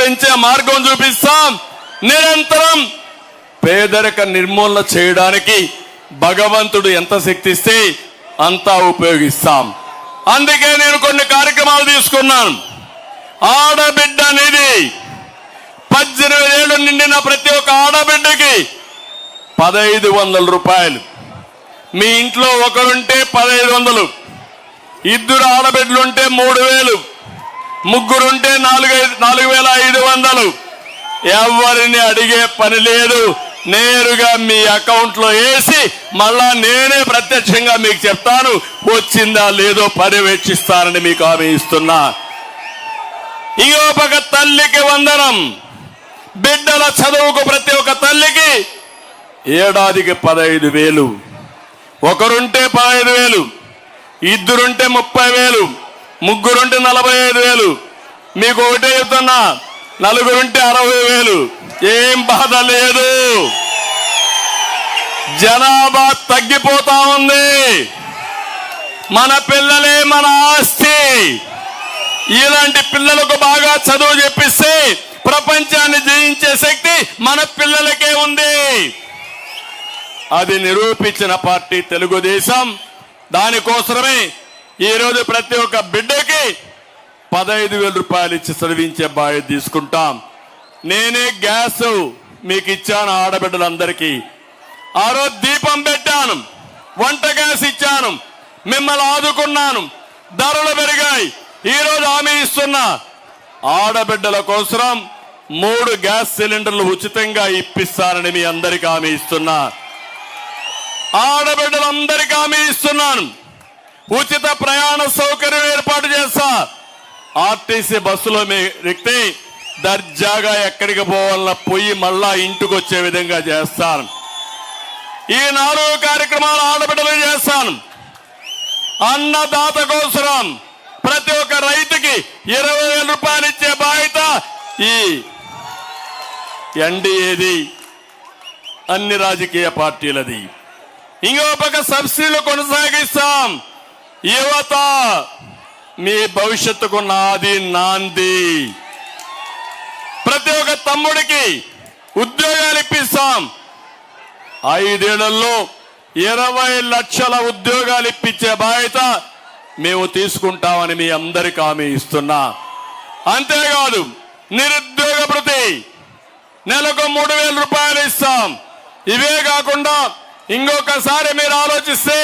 పెంచే మార్గం చూపిస్తాం. నిరంతరం పేదరిక నిర్మూలన చేయడానికి భగవంతుడు ఎంత శక్తిస్తే అంతా ఉపయోగిస్తాం. అందుకే నేను కొన్ని కార్యక్రమాలు తీసుకున్నాను. ఆడబిడ్డ అనేది పద్దెనిమిది ఏళ్ళు నిండిన ప్రతి ఒక్క ఆడబిడ్డకి పదహైదు వందల రూపాయలు. మీ ఇంట్లో ఒకరుంటే పదహైదు వందలు. ఇద్దరు ఆడబిడ్డలుంటే మూడు వేలు. ముగ్గురుంటే నాలుగు ఐదు- నాలుగు వేల ఐదు వందలు. ఎవరిని అడిగే పని లేదు. నేరుగా మీ అకౌంట్లో వేసి మళ్ళా నేనే ప్రత్యక్షంగా మీకు చెప్తాను. వచ్చిందా లేదో పర్యవేక్షిస్తానని మీకు హామీ ఇస్తున్నా. ఇగో ఒక తల్లికి వందనం. బిడ్డల చదువుకు ప్రతి ఒక్క తల్లికి ఏడాదికి పదహైదు వేలు. ఒకరుంటే పదహైదు వేలు. ఇద్దరుంటే ముప్పై వేలు. ముగ్గురుంటే నలభై ఐదు వేలు. మీకు ఒకటే చెప్తున్నా నలుగురుంటే అరవై వేలు. ఏం బాధ లేదు. జనాభా తగ్గిపోతా ఉంది. మన పిల్లలే మన ఆస్తి. ఇలాంటి పిల్లలకు బాగా చదువు చెప్పిస్తే ప్రపంచాన్ని జయించే శక్తి మన పిల్లలకే ఉంది. అది నిరూపించిన పార్టీ తెలుగుదేశం. దానికోసమే ఈరోజు ప్రతి ఒక్క బిడ్డకి పదహైదు వేల రూపాయలు ఇచ్చి చదివించే బాధ్యత తీసుకుంటాం. నేనే గ్యాస్ మీకు ఇచ్చాను ఆడబిడ్డలందరికీ. ఆ రోజు దీపం పెట్టాను వంట గ్యాస్ ఇచ్చాను మిమ్మల్ని ఆదుకున్నాను ధరలు పెరిగాయి. ఈరోజు హామీ ఇస్తున్నా ఆడబిడ్డల కోసం మూడు గ్యాస్ సిలిండర్లు ఉచితంగా ఇప్పిస్తానని మీ అందరికీ హామీ ఇస్తున్నా. ఆడబిడ్డలందరికీ హామీ ఇస్తున్నాను. ఉచిత ప్రయాణ సౌకర్యం ఏర్పాటు చేస్తా. ఆర్టీసీ బస్సులో మీ వ్యక్తి దర్జాగా ఎక్కడికి పోవాలన్నా పోయి మళ్ళా ఇంటికి వచ్చే విధంగా చేస్తాను. ఈ నాలుగు కార్యక్రమాలు ఆడబిడ్డలు చేస్తాను. అన్నదాత కోసరం ప్రతి ఒక్క రైతుకి ఇరవై వేల రూపాయలు ఇచ్చే బాధ్యత ఈ ఎన్డీఏది అన్ని రాజకీయ పార్టీలది. ఇంకో పక్క సబ్సిడీలు కొనసాగిస్తాం. యువత మీ భవిష్యత్తుకు నాది నాంది. ప్రతి ఒక్క తమ్ముడికి ఉద్యోగాలు ఇప్పిస్తాం. ఐదేళ్ళలో ఇరవై లక్షల ఉద్యోగాలు ఇప్పించే బాధ్యత మేము తీసుకుంటామని మీ అందరికి హామీ ఇస్తున్నా. అంతేకాదు నిరుద్యోగ ప్రతి నెలకు మూడు వేల రూపాయలు ఇస్తాం. ఇవే కాకుండా ఇంకొకసారి మీరు ఆలోచిస్తే